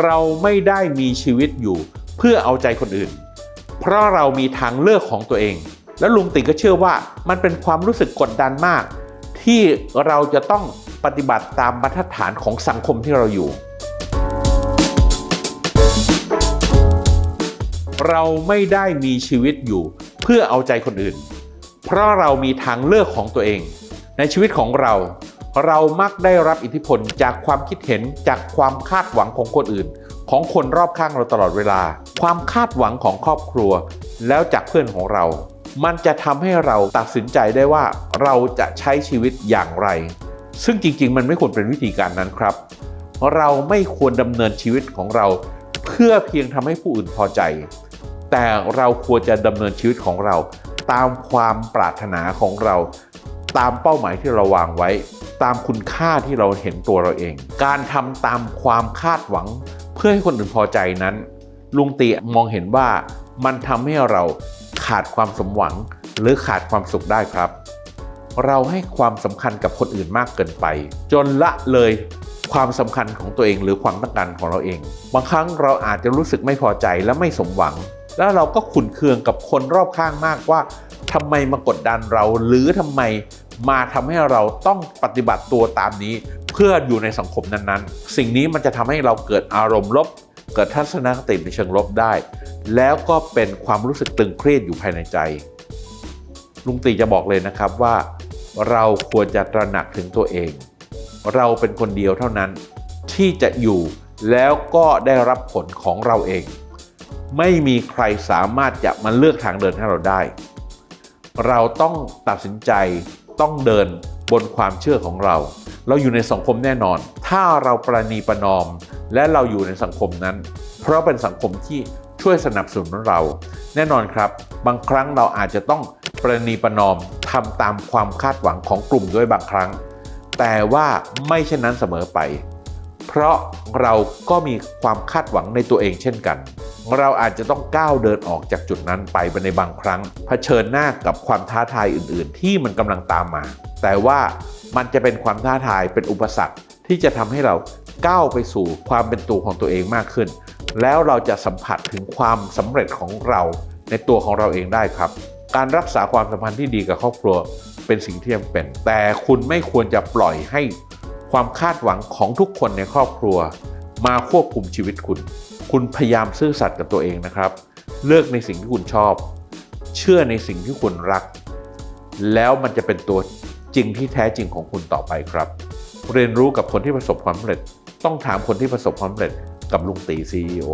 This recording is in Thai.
เราไม่ได้มีชีวิตอยู่เพื่อเอาใจคนอื่น เพราะเรามีทางเลือกของตัวเอง แล้วลุงติก็เชื่อว่ามันเป็นความรู้สึกกดดันมาก ที่เราจะต้องปฏิบัติตามบรรทัดฐานของสังคมที่เราอยู่ เราไม่ได้มีชีวิตอยู่เพื่อเอาใจคนอื่น เพราะเรามีทางเลือกของตัวเอง ในชีวิตของเรา เรามักได้รับอิทธิพลจากความคิดเห็นจากความคาดหวังของคนอื่น ของคนรอบข้างเราตลอดเวลา ความคาดหวังของครอบครัว แล้วจากเพื่อนของเรา มันจะทำให้เราตัดสินใจได้ว่าเราจะใช้ชีวิตอย่างไร ซึ่งจริง ๆ มันไม่ควรเป็นวิธีการนั้นครับ เราไม่ควรดำเนินชีวิตของเรา เพื่อเพียงทำให้ผู้อื่นพอใจ แต่เราควรจะดำเนินชีวิตของเรา ตามความปรารถนาของเรา ตามเป้าหมายที่เราวางไว้ ตามคุณค่าที่เราเห็นตัวเราเอง การทำตามความคาดหวัง เพื่อให้คนอื่นพอใจนั้น ลุงตีมองเห็นว่ามันทำให้เราขาดความสมหวัง หรือขาดความสุขได้ครับ เราให้ความสำคัญกับคนอื่นมากเกินไป จนละเลยความสำคัญของตัวเองหรือความต้องการของเราเอง บางครั้งเราอาจจะรู้สึกไม่พอใจและไม่สมหวัง แล้วเราก็ขุนเคืองกับคนรอบข้างมากว่าทำไมมากดดันเราหรือทำไม มาทำให้เราต้องปฏิบัติตัวตามนี้ เพื่ออยู่ในสังคมนั้นๆ สิ่งนี้มันจะทำให้เราเกิดอารมณ์ลบ เกิดทัศนคติในเชิงลบได้ แล้วก็เป็นความรู้สึกตึงเครียดอยู่ภายในใจ ลุงตีจะบอกเลยนะครับว่า เราควรจะตระหนักถึงตัวเอง เราเป็นคนเดียวเท่านั้นที่จะอยู่แล้วก็ได้รับผลของเราเอง ไม่มีใครสามารถจะมาเลือกทางเดินให้เราได้ เราต้องตัดสินใจ ต้องเดินบนความเชื่อของเรา เราอยู่ในสังคมแน่นอน ถ้าเราประนีประนอม และเราอยู่ในสังคมนั้น เพราะเป็นสังคมที่ช่วยสนับสนุนเรา แน่นอนครับ บางครั้งเราอาจจะต้องประนีประนอมทำตามความคาดหวังของกลุ่มด้วยบางครั้ง แต่ว่าไม่เช่นนั้นเสมอไป เพราะเราก็มีความคาดหวังในตัวเองเช่นกัน เราอาจจะต้องก้าวเดินออกจากจุดนั้นไปในบางครั้งเผชิญหน้ากับความท้าทายอื่น ๆ ที่มันกำลังตามมา แต่ว่ามันจะเป็นความท้าทายเป็นอุปสรรคที่จะทำให้เราก้าวไปสู่ความเป็นตัวของตัวเองมากขึ้น แล้วเราจะสัมผัสถึงความสำเร็จของเราในตัวของเราเองได้ครับ การรักษาความสัมพันธ์ที่ดีกับครอบครัวเป็นสิ่งที่จำเป็น แต่คุณไม่ควรจะปล่อยให้ความคาดหวังของทุกคนในครอบครัว มาควบคุมชีวิตคุณ คุณพยายามซื่อสัตย์กับตัวเองนะครับ เลือกในสิ่งที่คุณชอบ เชื่อในสิ่งที่คุณรัก แล้วมันจะเป็นตัวจริงที่แท้จริงของคุณต่อไปครับ เรียนรู้กับคนที่ประสบความสำเร็จ ต้องถามคนที่ประสบความสำเร็จกับลุงตีซีอีโอ